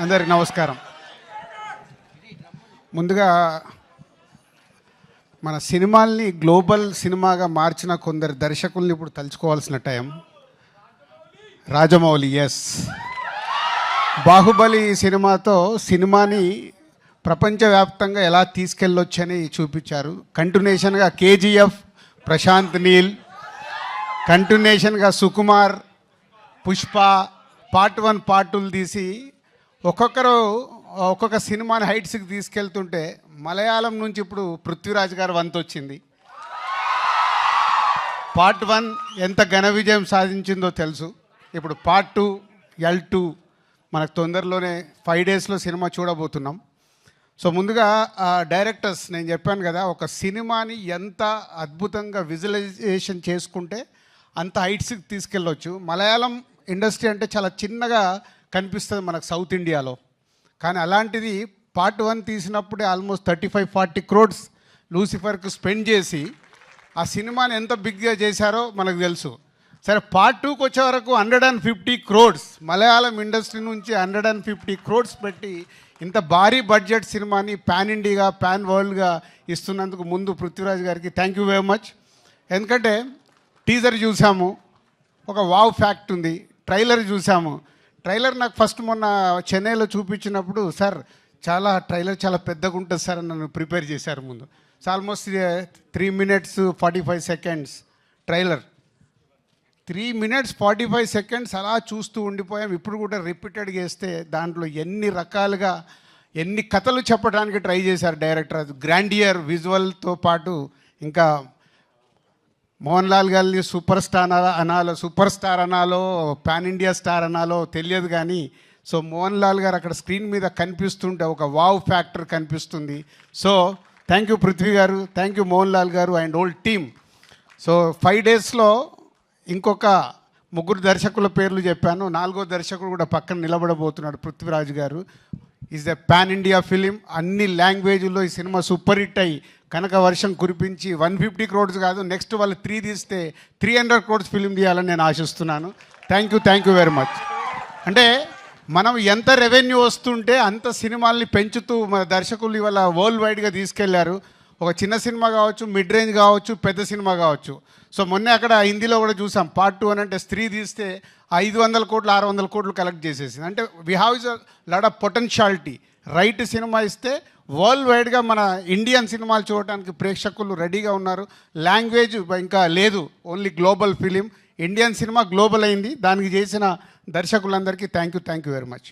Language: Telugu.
అందరికి నమస్కారం. ముందుగా మన సినిమాల్ని గ్లోబల్ సినిమాగా మార్చిన కొందరు దర్శకుల్ని ఇప్పుడు తలుచుకోవాల్సిన టైం. రాజమౌళి ఎస్ బాహుబలి సినిమాతో సినిమాని ప్రపంచవ్యాప్తంగా ఎలా తీసుకెళ్ళొచ్చని చూపించారు. కంటిన్యూషన్గా KGF Prashanth Neel కంటిన్యూషన్గా Sukumar Pushpa part one part tool తీసి ఒక్కొక్కరు ఒక్కొక్క సినిమాని హైట్స్కి తీసుకెళ్తుంటే మలయాళం నుంచి ఇప్పుడు పృథ్వీరాజ్ గారు వంతు వచ్చింది పార్ట్ వన్ ఎంత ఘన విజయం సాధించిందో తెలుసు. ఇప్పుడు పార్ట్ టూ ఎల్ టూ మనకు తొందరలోనే ఫైవ్ డేస్లో సినిమా చూడబోతున్నాం. సో ముందుగా డైరెక్టర్స్ నేను చెప్పాను కదా ఒక సినిమాని ఎంత అద్భుతంగా విజువలైజేషన్ చేసుకుంటే అంత హైట్స్కి తీసుకెళ్ళవచ్చు మలయాళం ఇండస్ట్రీ అంటే చాలా చిన్నగా కనిపిస్తుంది మనకు సౌత్ ఇండియాలో. కానీ అలాంటిది పార్ట్ వన్ తీసినప్పుడే almost thirty five forty crores లూసిఫర్కు spend చేసి ఆ సినిమాని ఎంత బిగ్గా చేశారో మనకు తెలుసు. సరే పార్ట్ టూకి వచ్చే వరకు hundred and fifty crores Malayalam industry నుంచి హండ్రెడ్ అండ్ ఫిఫ్టీ క్రోడ్స్ పెట్టి ఇంత భారీ బడ్జెట్ సినిమాని పాన్ ఇండియాగా పాన్ వరల్డ్గా ఇస్తున్నందుకు ముందు పృథ్వీరాజ్ గారికి థ్యాంక్ యూ వెరీ మచ్ ఎందుకంటే టీజర్ చూసాము ఒక వావ్ ఫ్యాక్ట్ ఉంది ట్రైలర్ చూసాము. ట్రైలర్ నాకు ఫస్ట్ మొన్న చెన్నైలో చూపించినప్పుడు సార్ చాలా ట్రైలర్ చాలా పెద్దగా ఉంటుంది సార్ అని నన్ను ప్రిపేర్ చేశారు ముందు. So almost three minutes forty five seconds trailer. Three minutes forty five seconds అలా చూస్తూ ఉండిపోయాం. ఇప్పుడు కూడా రిపీటెడ్గా వేస్తే దాంట్లో ఎన్ని రకాలుగా ఎన్ని కథలు చెప్పడానికి ట్రై చేశారు డైరెక్టర్. అది గ్రాండియర్ విజువల్తో పాటు ఇంకా మోహన్ లాల్ గారిని సూపర్ స్టార్ అనాలో సూపర్ స్టార్ అనాలో పాన్ ఇండియా స్టార్ అనాలో తెలియదు కానీ సో మోహన్ లాల్ గారు అక్కడ స్క్రీన్ మీద కనిపిస్తుంటే ఒక వావ్ ఫ్యాక్టర్ కనిపిస్తుంది. So thank you Prithvi garu thank you Mohan Lal garu and old team so five డేస్లో ఇంకొక ముగ్గురు దర్శకుల పేర్లు చెప్పాను. నాలుగో దర్శకుడు కూడా పక్కన నిలబడబోతున్నాడు Prithviraj garu. Is the pan India film అన్ని లాంగ్వేజ్లో ఈ సినిమా సూపర్ హిట్ అయ్యి కనుక వర్షం కురిపించి వన్ ఫిఫ్టీ క్రోడ్స్ కాదు నెక్స్ట్ వాళ్ళు త్రీ తీస్తే త్రీ హండ్రెడ్ క్రోడ్స్ ఫిలిం తీయాలని నేను ఆశిస్తున్నాను. Thank you thank you very much అంటే మనం ఎంత రెవెన్యూ వస్తుంటే అంత సినిమాల్ని పెంచుతూ మన దర్శకులు ఇవాళ వరల్డ్ వైడ్గా తీసుకెళ్ళారు. ఒక చిన్న సినిమా కావచ్చు మిడ్ రేంజ్ కావచ్చు పెద్ద సినిమా కావచ్చు. సో మొన్న అక్కడ హిందీలో కూడా చూసాం. పార్ట్ టూ అని అంటే స్త్రీ తీస్తే ఐదు వందల కోట్లు ఆరు వందల కోట్లు కలెక్ట్ చేసేసింది. అంటే we have is lot of potentiality right cinema ఇస్తే వరల్డ్ వైడ్గా మన ఇండియన్ సినిమాలు చూడటానికి ప్రేక్షకులు రెడీగా ఉన్నారు. లాంగ్వేజ్ ఇంకా లేదు. Only global film Indian cinema global అయింది. దానికి చేసిన దర్శకులందరికీ thank you thank you very much